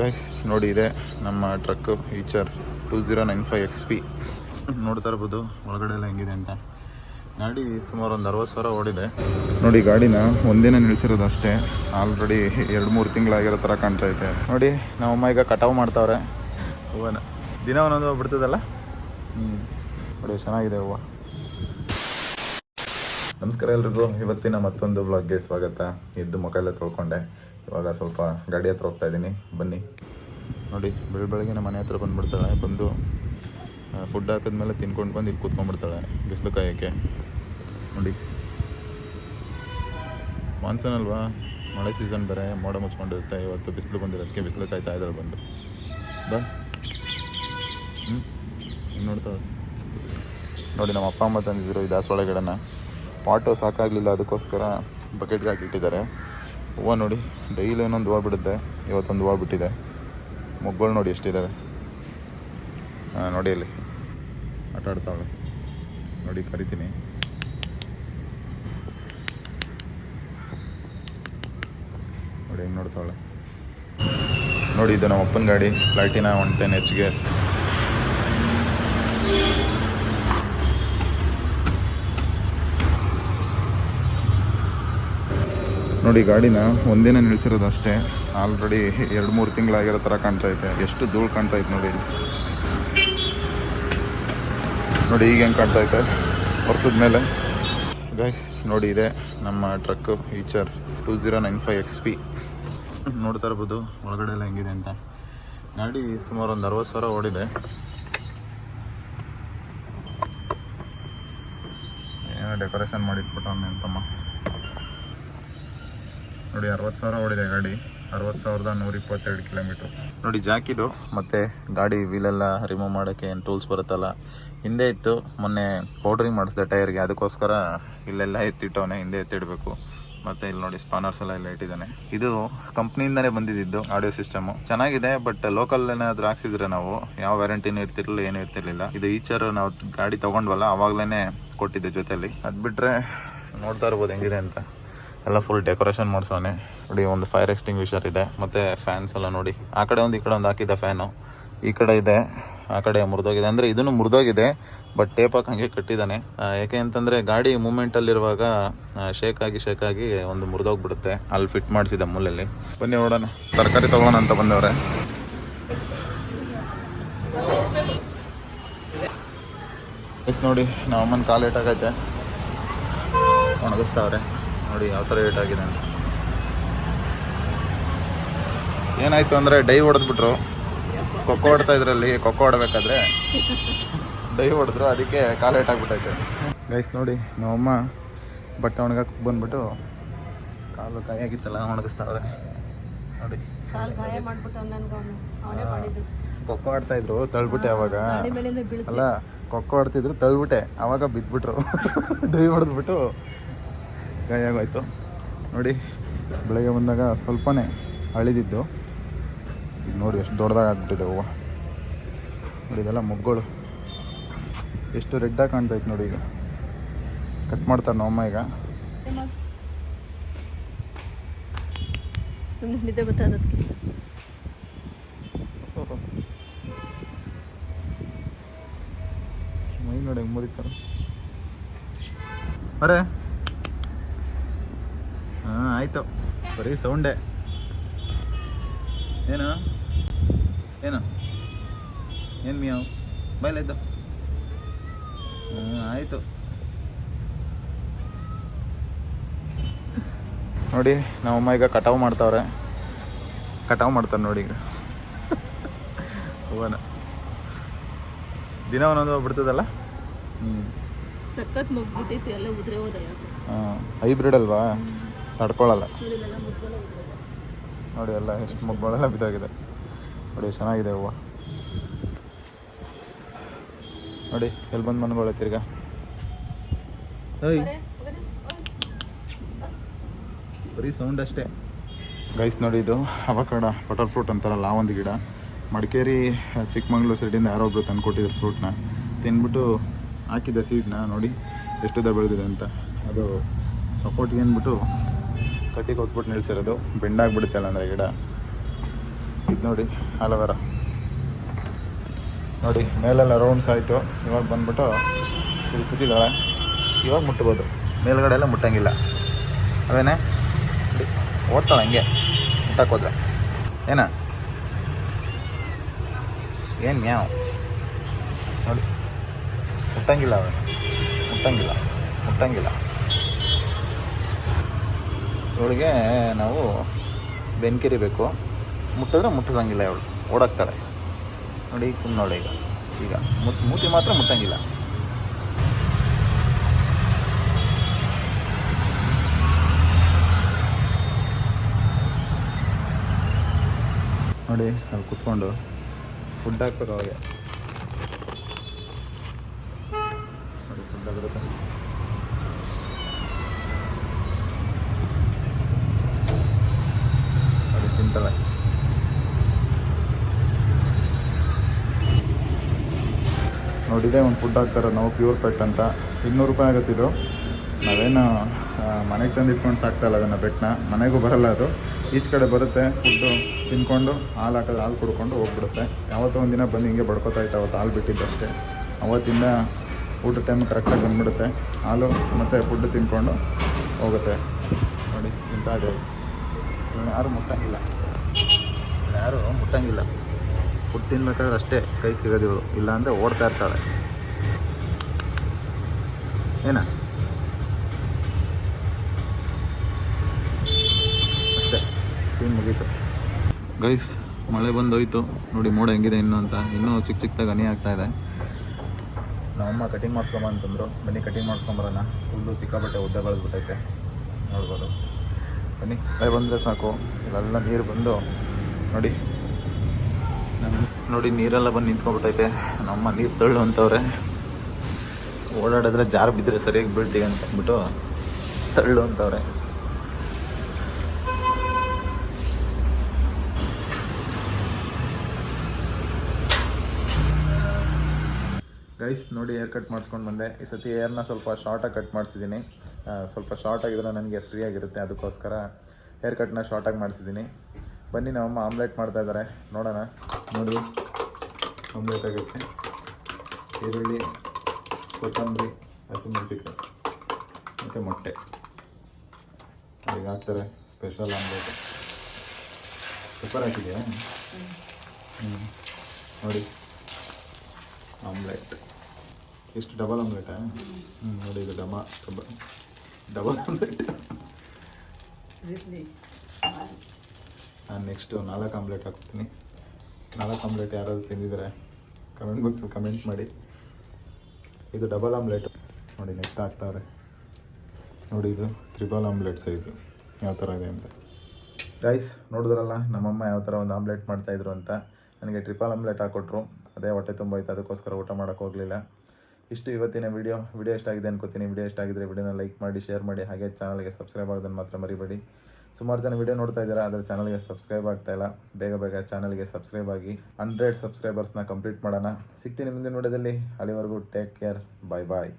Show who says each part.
Speaker 1: Guys ನೋಡಿ ಇದೆ ನಮ್ಮ truck Eicher two zero nine five X P ನೋಡ್ತಾ ಇರ್ಬೋದು, ಒಳಗಡೆ ಎಲ್ಲ ಹೆಂಗಿದೆ ಅಂತ. ಗಾಡಿ ಸುಮಾರು ಒಂದು ಅರವತ್ತು ಸಾವಿರ ಓಡಿದೆ. ನೋಡಿ, ಗಾಡಿನ ಒಂದಿನ ನಿಲ್ಸಿರೋದು ಅಷ್ಟೇ. ಆಲ್ರೆಡಿ ಎರಡು ಮೂರು ತಿಂಗಳಾಗಿರೋ ಥರ ಕಾಣ್ತಾ ಐತೆ ನೋಡಿ ನಮ್ಮಮ್ಮ ಈಗ ಕಟಾವು ಮಾಡ್ತಾವ್ರೆ. ಹೂವನ. ದಿನ ಒಂದೊಂದು ಬಿಡ್ತದಲ್ಲ? ಹ್ಞೂ ನೋಡಿ, ಚೆನ್ನಾಗಿದೆ ಹೂವು. ನಮಸ್ಕಾರ ಎಲ್ರಿಗೂ. ಇವತ್ತಿನ ಮತ್ತೊಂದು ಬ್ಲಾಗ್ಗೆ ಸ್ವಾಗತ. ಎದ್ದು ಎಲ್ಲ ತೊಳ್ಕೊಂಡೆ. ಇವಾಗ ಸ್ವಲ್ಪ ಗಾಡಿ ಹತ್ರ ಹೋಗ್ತಾ ಇದ್ದೀನಿ. ಬನ್ನಿ. ನೋಡಿ, ಬೆಳ ಬೆಳಗ್ಗೆ ಮನೆ ಹತ್ರ ಬಂದ್ಬಿಡ್ತಾಳೆ. ಬಂದು ಫುಡ್ ಹಾಕಿದ್ಮೇಲೆ ತಿನ್ಕೊಂಡು ಬಂದು ಇಲ್ಲಿ ಕೂತ್ಕೊಂಡ್ಬಿಡ್ತಾಳೆ ಬಿಸಿಲು ಕಾಯೋಕ್ಕೆ. ನೋಡಿ. ಮಾನ್ಸೂನ್ ಅಲ್ವಾ? ಮಳೆ ಸೀಸನ್ ಬೇರೆ, ಮೋಡ ಮುಚ್ಕೊಂಡಿರುತ್ತೆ. ಇವತ್ತು ಬಿಸಿಲು ಬಂದಿರೋದಕ್ಕೆ ಬಿಸಿಲು ಕಾಯ್ತಾ ಇದ್ದಾಳೆ ಬಂದು. ಬಾ. ಹ್ಞೂ ನೋಡ್ತಾಳೆ ನೋಡಿ, ನಮ್ಮ ಅಪ್ಪ ಅಮ್ಮ ತಂದಿದ್ದರು ಈ ದಾಸವಾಳ ಗಿಡನ. ಪಾಟು ಸಾಕಾಗಲಿಲ್ಲ ಅದಕ್ಕೋಸ್ಕರ ಬಕೆಟ್ಗೆ ಹಾಕಿಟ್ಟಿದ್ದಾರೆ. ಹೂವು ನೋಡಿ ಡೈಲಿ ಇನ್ನೊಂದು ಹೂವು ಬಿಡುತ್ತೆ, ಇವತ್ತೊಂದು ಹೂವು ಬಿಟ್ಟಿದೆ. ಮೊಗ್ಗಳು ನೋಡಿ ಎಷ್ಟಿದ್ದಾವೆ ಹಾಂ, ನೋಡಿ ಇಲ್ಲಿ. ಆಟ ಆಡ್ತಾವಳೆ. ನೋಡಿ, ಕರಿತೀನಿ. ನೋಡಿ, ಹೆಂಗೆ ನೋಡ್ತಾವಳೆ. ನೋಡಿ, ಇದು ನಮ್ಮ ಅಪ್ಪನ ಗಾಡಿ, ಪ್ಲಾಟಿನ ಒನ್ ಟೆನ್ ಎಚ್ಗೆ ನೋಡಿ ಗಾಡಿನ, ಒಂದಿನ ನಿಲ್ಸಿರೋದು ಅಷ್ಟೇ ಆಲ್ರೆಡಿ ಎರಡು ಮೂರು ತಿಂಗಳಾಗಿರೋ ಥರ ಕಾಣ್ತಾ ಇದೆ. ಎಷ್ಟು ಧೂಳು ಕಾಣ್ತಾ ಐತೆ ನೋಡಿ. ನೋಡಿ ಈಗ ಹೆಂಗೆ ಕಾಣ್ತಾ ಇದೆ. ವರ್ಷದ ಮೇಲೆ. ಗೈಸ್ ನೋಡಿ ಇದೆ ನಮ್ಮ truck Eicher two zero nine five X P ನೋಡ್ತಾ ಇರ್ಬೋದು, ಒಳಗಡೆ ಎಲ್ಲ ಹೆಂಗಿದೆ ಅಂತ. ಗಾಡಿ ಸುಮಾರು ಒಂದು ಅರವತ್ತು ಸಾವಿರ ಓಡಿದೆ. ಏನೋ ಡೆಕೋರೇಷನ್ ಮಾಡಿಟ್ಬಿಟ್ಟು ಅಂತಮ್ಮ ನೋಡಿ, ಅರವತ್ತು ಸಾವಿರ ಓಡಿದೆ ಗಾಡಿ. ಅರವತ್ತು ಸಾವಿರದ ನೂರ ಇಪ್ಪತ್ತೆರಡು ಕಿಲೋಮೀಟ್ರ್. ನೋಡಿ ಜಾಕಿದು ಮತ್ತು ಗಾಡಿ ವೀಲೆಲ್ಲ ರಿಮೂವ್ ಮಾಡೋಕ್ಕೆ ಏನು ಟೂಲ್ಸ್ ಬರುತ್ತಲ್ಲ? ಹಿಂದೆ ಇತ್ತು. ಮೊನ್ನೆ ಪೌಡ್ರಿಂಗ್ ಮಾಡಿಸಿದೆ ಟೈರ್ಗೆ. ಅದಕ್ಕೋಸ್ಕರ ಇಲ್ಲೆಲ್ಲ ಎತ್ತಿಟ್ಟವನೆ, ಹಿಂದೆ ಎತ್ತಿಡಬೇಕು. ಮತ್ತು ಇಲ್ಲಿ ನೋಡಿ ಸ್ಪಾನರ್ಸ್ ಎಲ್ಲ ಇಲ್ಲಿ ಇಟ್ಟಿದ್ದಾನೆ. ಇದು ಕಂಪ್ನಿಯಿಂದನೇ ಬಂದಿದ್ದು ಆಡಿಯೋ ಸಿಸ್ಟಮು ಚೆನ್ನಾಗಿದೆ ಬಟ್ ಲೋಕಲ್ ಏನಾದರೂ ಹಾಕ್ಸಿದ್ರೆ ನಾವು, ಯಾವ ವ್ಯಾರಂಟಿನೂ ಇರ್ತಿರ್ಲಿಲ್ಲ, ಏನೂ ಇರ್ತಿರ್ಲಿಲ್ಲ. ಇದು ಈಚರ್ ನಾವು ಗಾಡಿ ತೊಗೊಂಡ್ವಲ್ಲ ಆವಾಗಲೇ ಕೊಟ್ಟಿದ್ದೆ ಜೊತೆಯಲ್ಲಿ ಅದು ಬಿಟ್ಟರೆ ನೋಡ್ತಾ ಇರ್ಬೋದು ಹೆಂಗಿದೆ ಅಂತ. ಎಲ್ಲ ಫುಲ್ ಡೆಕೋರೇಷನ್ ಮಾಡಿಸೋನೆ ನೋಡಿ, ಒಂದು ಫೈರ್ ಎಕ್ಸ್ಟಿಂಗ್ವಿಷರ್ ಇದೆ, ಮತ್ತು ಫ್ಯಾನ್ಸ್ ಎಲ್ಲ ನೋಡಿ. ಆ ಕಡೆ ಒಂದು, ಈ ಕಡೆ ಒಂದು ಹಾಕಿದ್ದೆ ಫ್ಯಾನು ಈ ಕಡೆ ಇದೆ, ಆ ಕಡೆ ಮುರಿದೋಗಿದೆ. ಅಂದರೆ ಇದನ್ನು ಮುರಿದೋಗಿದೆ ಬಟ್ ಟೇಪ್ ಹಾಕಿ ಹಂಗೆ ಕಟ್ಟಿದ್ದಾನೆ ಯಾಕೆ ಅಂತಂದರೆ ಗಾಡಿ ಮೂಮೆಂಟಲ್ಲಿರುವಾಗ ಶೇಕ್ ಆಗಿ ಶೇಕ್ ಆಗಿ ಒಂದು ಮುರಿದೋಗ್ಬಿಡುತ್ತೆ. ಅಲ್ಲಿ ಫಿಟ್ ಮಾಡಿಸಿದೆ ಮೂಲಲ್ಲಿ ಬನ್ನಿ ನೋಡೋಣ. ತರಕಾರಿ ತಗೋಣ ಅಂತ ಬಂದವ್ರೆ. ನೋಡಿ, ನಮ್ಮ ಅಮ್ಮನ ಕಾಲು ಏಟಾಗೈತೆ ಒಣಗಿಸ್ತಾವ್ರೆ. ನೋಡಿ ಯಾವ ಥರ ಏಟ್ ಆಗಿದೆ ಅಂತ. ಏನಾಯ್ತು ಅಂದರೆ ಡೈ ಹೊಡೆದ್ಬಿಟ್ರು. ಕೊಕ್ಕೋ ಹೊಡ್ತಾ ಇದ್ರಲ್ಲಿ ಕೊಕ್ಕೋ ಹೊಡ್ಬೇಕಾದ್ರೆ ಡೈ ಹೊಡೆದ್ರು ಅದಕ್ಕೆ ಕಾಲು ಏಟ್ ಆಗ್ಬಿಟ್ಟೈತೆ. ಗೈಸ್ ನೋಡಿ ನಮ್ಮಮ್ಮ ಬಟ್ಟೆ ಒಣಗಕ್ಕೆ ಬಂದ್ಬಿಟ್ಟು ಕಾಲು ಕಾಯಿ ಆಗಿತ್ತಲ್ಲ ಒಣಗಿಸ್ತಾವ್ರೆ. ನೋಡಿ. ಕೊಕ್ಕೋ ಆಡ್ತಾ ಇದ್ರು ತಳ್ಬಿಟ್ಟೆ ಅವಾಗ. ಅಲ್ಲ ಕೊಕ್ಕೋ ಆಡ್ತಿದ್ರು ತಳ್ಬಿಟ್ಟೆ ಅವಾಗ ಬಿದ್ಬಿಟ್ರು. ಡೈ ಹೊಡೆದ್ಬಿಟ್ಟು ಗಾಯ ಆಗೋಯ್ತು. ನೋಡಿ ಬೆಳಗ್ಗೆ ಬಂದಾಗ ಸ್ವಲ್ಪನೇ ಅಳಿದಿದ್ದು. ಈಗ ನೋಡಿ ಎಷ್ಟು ದೊಡ್ಡದಾಗಿ ಆಗ್ಬಿಟ್ಟಿದೆ ಹೂವು ನೋಡಿ ಇದೆಲ್ಲ ಮೊಗ್ಗಳು. ಎಷ್ಟು ರೆಡ್ಡಾಗಿ ಕಾಣ್ತೈತೆ ನೋಡಿ ಈಗ. ಕಟ್ ಮಾಡ್ತಾರೆ ನಮ್ಮಮ್ಮ ಈಗ. ಮೈ ನೋಡಿ ಹೆಂಗೆ ಮುರಿತಾರೆ. ಹಾಂ ಆಯಿತು. ಬರೀ ಸೌಂಡೇ. ಏನು? ಏನು? ಏನು ಮಿಯಾವ್? ಬೈಲೆದ್ದು ಹಾಂ ಆಯಿತು. ನೋಡಿ ನಮ್ಮಮ್ಮ ಈಗ ಕಟಾವು ಮಾಡ್ತಾವ್ರೆ. ಕಟಾವು ಮಾಡ್ತಾರೆ ನೋಡಿ ಈಗ. ಹೂವನ. ದಿನ ಒಂದೊಂದು ಹೋಗ್ಬಿಡ್ತದಲ್ಲ? ಹ್ಞೂ
Speaker 2: ಸಖತ್ ಮುಗ್ಬಿಟ್ಟೈತಿ ಎಲ್ಲ ಉದ್ರೆ ಹೋದ
Speaker 1: ಹಾಂ ಹೈಬ್ರಿಡ್ ಅಲ್ವಾ?
Speaker 2: ಉದ್ರೆ
Speaker 1: ನೋಡಿ ಎಲ್ಲ ಎಷ್ಟು ಮಗ್ಗಳೆಲ್ಲ ಬಿದ್ದಾಗಿದೆ. ನೋಡಿ ಚೆನ್ನಾಗಿದೆ ಹೂವು. ನೋಡಿ ಎಲ್ಲಿ ಬಂದು ಮನ್ಗೊಳ್ಳೆ ತಿರ್ಗ? ಬರೀ ಸೌಂಡ್ ಅಷ್ಟೇ. ಗೈಸ್ ನೋಡಿ ಇದು ಅವಕಾಡ ಬಟರ್ ಫ್ರೂಟ್ ಅಂತಾರಲ್ಲ, ಆ ಒಂದು ಗಿಡ. ಮಡಿಕೇರಿ ಚಿಕ್ಕಮಂಗ್ಳೂರು ಸೈಡಿಂದ ಯಾರೋ ಒಬ್ರು ತಂದ್ಕೊಟ್ಟಿದ್ರು ಫ್ರೂಟ್ನ ತಿಂದ್ಬಿಟ್ಟು ಹಾಕಿದ್ದೆ ಸೀಡ್ನ ನೋಡಿ ಎಷ್ಟು ಇದೆ ಬೆಳೆದಿದೆ ಅಂತ. ಅದು ಸಪೋರ್ಟ್ಗೆ ಅಂದ್ಬಿಟ್ಟು ಕಟ್ಟಿಗೆ ಹೊತ್ಬಿಟ್ಟು ನಿಲ್ಸಿರೋದು. ಬೆಂಡಾಗ್ಬಿಡುತ್ತೆ ಅಂದರೆ ಗಿಡ. ಇದು ನೋಡಿ, ಆಲೋವೆರಾ. ನೋಡಿ, ಮೇಲೆಲ್ಲ ರೌಂಡ್ಸ್ ಆಯಿತು. ಇವಾಗ ಬಂದ್ಬಿಟ್ಟು ಇಲ್ಲಿ ಕೂತಿದ್ದಾಳೆ. ಇವಾಗ ಮುಟ್ಬೋದು. ಮೇಲ್ಗಡೆ ಎಲ್ಲ ಮುಟ್ಟಂಗಿಲ್ಲ. ಅವೇನೇ ಓಡ್ತಾಳೆ ಹಂಗೆ. ಮುಟ್ಟಕ್ಕೋದ್ರೆ ಏನ? ಏನು ಮ್ಯಾವ್? ನೋಡಿ. ಮುಟ್ಟಂಗಿಲ್ಲ ಅವನು. ಮುಟ್ಟಂಗಿಲ್ಲ. ಮುಟ್ಟಂಗಿಲ್ಲ. ಇವಳಿಗೆ ನಾವು ಬೆನ್ಕಿರಿಬೇಕು ಮುಟ್ಟಿದ್ರೆ ಮುಟ್ಟಿಸಂಗಿಲ್ಲ ಇವಳು. ಓಡಾಕ್ತಾಳೆ. ನೋಡಿ ಈಗ ಸುಮ್ಮನೆ ನೋಡಿ ಈಗ. ಈಗ ಮುಟ್ ಮೂತಿ ಮಾತ್ರ ಮುಟ್ಟಂಗಿಲ್ಲ. ನೋಡಿ ಅಲ್ಲಿ ಕುತ್ಕೊಂಡು ಫುಡ್ ಹಾಕ್ಬೇಕು ಅವಾಗ ನೋಡಿ ಫುಡ್ ಹಾಕಿರುತ್ತೆ ನೋಡಿ ತಿಂತಾಳೆ ನೋಡಿದೆ, ಒಂದು ಫುಡ್ ಹಾಕ್ತಾರೆ, ನಾವು ಪ್ಯೂರ್ ಪೆಟ್ ಅಂತ. ಇನ್ನೂರು ರೂಪಾಯಿ ಆಗುತ್ತಿದ್ದು ನಾವೇನು ಮನೆಗೆ ತಂದು ಇಟ್ಕೊಂಡು ಸಾಕ್ತಾ ಇಲ್ಲ ಅದನ್ನು ಬೆಟ್ಟನ ಮನೆಗೂ ಬರಲ್ಲ ಅದು. ಈಚ್ ಕಡೆ ಬರುತ್ತೆ ಫುಡ್ಡು ತಿನ್ಕೊಂಡು, ಹಾಲು ಹಾಕೋದು ಹಾಲು ಕುಡ್ಕೊಂಡು ಹೋಗ್ಬಿಡುತ್ತೆ. ಯಾವತ್ತೋ ದಿನ ಬಂದು ಹಿಂಗೆ ಬಡ್ಕೋತಾ ಇತ್ತು, ಅವತ್ತು ಹಾಲು ಬಿಟ್ಟಿದ್ದಷ್ಟೇ ಅವತ್ತಿಂದ ಊಟದ ಟೈಮ್ ಕರೆಕ್ಟಾಗಿ ಬಂದ್ಬಿಡುತ್ತೆ. ಹಾಲು ಮತ್ತು ಫುಡ್ ತಿನ್ಕೊಂಡು ಹೋಗುತ್ತೆ. ನೋಡಿ, ತಿಂತಾ ಇದೆ ಯಾರು ಮುಟ್ಟಂಗಿಲ್ಲ. ಯಾರು ಮುಟ್ಟಂಗಿಲ್ಲ. ಫುಡ್ ತಿನ್ಬೇಕಾದ್ರೆ ಅಷ್ಟೇ ಕೈಗೆ ಸಿಗೋದು ಇವಳು. ಇಲ್ಲಾಂದರೆ ಓಡ್ತಾ ಇರ್ತಾಳೆ. ಏನ? ಅಷ್ಟೇ. ತಿನ್ ಮುಗೀತು. ಗೈಸ್ ಮಳೆ ಬಂದೋಯ್ತು. ನೋಡಿ ಮೋಡ ಹೆಂಗಿದೆ ಇನ್ನು ಅಂತ. ಇನ್ನೂ ಚಿಕ್ಕ ಚಿಕ್ಕದಾಗಿ ಹನಿ ಆಗ್ತಾ ಇದೆ. ನಮ್ಮಮ್ಮ ಕಟಿಂಗ್ ಮಾಡಿಸ್ಕೊಂಬ ಅಂತಂದರು ಬನ್ನಿ ಕಟಿಂಗ್ ಮಾಡಿಸ್ಕೊಂಬರೋಣ. ಫುಲ್ಲು ಸಿಕ್ಕಾಬಟ್ಟೆ ಉದ್ದ ಬೆಳೆದ್ಬಿಟ್ಟೈತೆ. ನೋಡ್ಬೋದು. ಬನ್ನಿ. ಮಳೆ ಬಂದರೆ ಸಾಕು. ಇಲ್ಲೆಲ್ಲ ನೀರು ಬಂದು ನೋಡಿ. ನೋಡಿ, ನೀರೆಲ್ಲ ಬಂದು ನಿಂತ್ಕೊಂಡ್ಬಿಟ್ಟೈತೆ. ನಮ್ಮ ನೀರು ತಳ್ಳು ಅಂತವ್ರೆ ಓಡಾಡಿದ್ರೆ ಜಾರು ಬಿದ್ದರೆ ಸರಿಯಾಗಿ ಬೀಳ್ತೀವಿ ಅಂತ ಅಂದ್ಬಿಟ್ಟು ತಳ್ಳು ಅಂತವ್ರೆ ಗೈಸ್ ನೋಡಿ ಏರ್ ಕಟ್ ಮಾಡಿಸ್ಕೊಂಡು ಬಂದೆ. ಈ ಸತಿ ಏರ್ನ ಸ್ವಲ್ಪ ಶಾರ್ಟಾಗಿ ಕಟ್ ಮಾಡಿಸಿದ್ದೀನಿ ಸ್ವಲ್ಪ ಶಾರ್ಟ್ ಆಗಿದ್ರೆ ನನಗೆ ಫ್ರೀ ಆಗಿರುತ್ತೆ, ಅದಕ್ಕೋಸ್ಕರ ಏರ್ ಕಟ್ನ ಶಾರ್ಟಾಗಿ ಮಾಡಿಸಿದ್ದೀನಿ ಬನ್ನಿ ನಮ್ಮಮ್ಮ ಆಮ್ಲೆಟ್ ಮಾಡ್ತಾ ಇದ್ದಾರೆ ನೋಡೋಣ. ನೋಡಿ. ಆಮ್ಲೆಟ್ ಆಗುತ್ತೆ. ಈರುಳ್ಳಿ, ಕೊತ್ತಂಬರಿ ಹಸಿಮೆಣಸಿಕಾಯಿ ಮತ್ತು ಮೊಟ್ಟೆ. ಈಗ ಹಾಕ್ತಾರೆ. ಸ್ಪೆಷಲ್ ಆಮ್ಲೆಟ್ ಸೂಪರ್ ಹಾಕಿದೆಯಾ ನೋಡಿ. ಆಮ್ಲೆಟ್ ಎಷ್ಟು ಡಬಲ್ ಆಮ್ಲೆಟಾ ಹ್ಞೂ ನೋಡಿ ಇದು ಡಮ ಡಬಲ್ ಡಬಲ್ ಆಮ್ಲೆಟ್ ನಾನು ನೆಕ್ಸ್ಟು ನಾಲ್ಕು ಆಮ್ಲೆಟ್ ಹಾಕ್ತೀನಿ. ನಾಲ್ಕು ಆಮ್ಲೆಟ್ ಯಾರಾದರೂ ತಿಂದಿದ್ದಾರೆ ಕಮೆಂಟ್ ಬಾಕ್ಸಲ್ಲಿ ಕಮೆಂಟ್ ಮಾಡಿ. ಇದು ಡಬಲ್ ಆಮ್ಲೆಟ್ ನೋಡಿ ನೆಕ್ಸ್ಟ್ ಹಾಕ್ತಾರೆ. ನೋಡಿ ಇದು ತ್ರಿಬಲ್ ಆಮ್ಲೆಟ್ ಸೈಜು ಯಾವ ಥರ ಇದೆ ಅಂತ. ರೈಸ್ ನೋಡಿದ್ರಲ್ಲ, ನಮ್ಮಮ್ಮ ಯಾವ ಥರ ಒಂದು ಆಮ್ಲೆಟ್ ಮಾಡ್ತಾಯಿದ್ರು ಅಂತ. ನನಗೆ ಟ್ರಿಪಲ್ ಆಮ್ಲೆಟ್ ಹಾಕ್ಕೊಟ್ರು ಅದೇ ಹೊಟ್ಟೆ ತುಂಬ ಇತ್ತು, ಅದಕ್ಕೋಸ್ಕರ ಊಟ ಮಾಡೋಕ್ಕೆ ಹೋಗಲಿಲ್ಲ. ಇಷ್ಟು ಇವತ್ತಿನ ವಿಡಿಯೋ ವಿಡಿಯೋ ಎಷ್ಟಾಗಿದೆ ಅನ್ಕೋತೀನಿ. ವಿಡಿಯೋ ಇಷ್ಟ ಆಗಿದ್ರೆ ವಿಡಿಯೋನ ಲೈಕ್ ಮಾಡಿ ಶೇರ್ ಮಾಡಿ. ಹಾಗೆ ಚಾನಲ್ಗೆ ಸಬ್ಸ್ಕ್ರೈಬ್ ಆಗೋದನ್ನು ಮಾತ್ರ ಮರಿಬೇಡಿ. ಸುಮಾರು ಜನ ವಿಡಿಯೋ ನೋಡ್ತಾ ಇದ್ದೀರಾ, ಆದರೆ ಚಾನಲ್ಗೆ ಸಬ್ಸ್ಕ್ರೈಬ್ ಆಗ್ತಾ ಇಲ್ಲ. ಬೇಗ ಬೇಗ ಚಾನಲ್ಗೆ ಸಬ್ಸ್ಕ್ರೈಬ್ ಆಗಿ. ಹಂಡ್ರೆಡ್ ಸಬ್ಸ್ಕ್ರೈಬರ್ಸ್ನ ಕಂಪ್ಲೀಟ್ ಮಾಡೋಣ. ಸಿಗ್ತೀನಿ ಮುಂದಿನ ವಿಡಿಯೋದಲ್ಲಿ ಅಲ್ಲಿವರೆಗೂ ಟೇಕ್ ಕೇರ್ ಬಾಯ್ ಬಾಯ್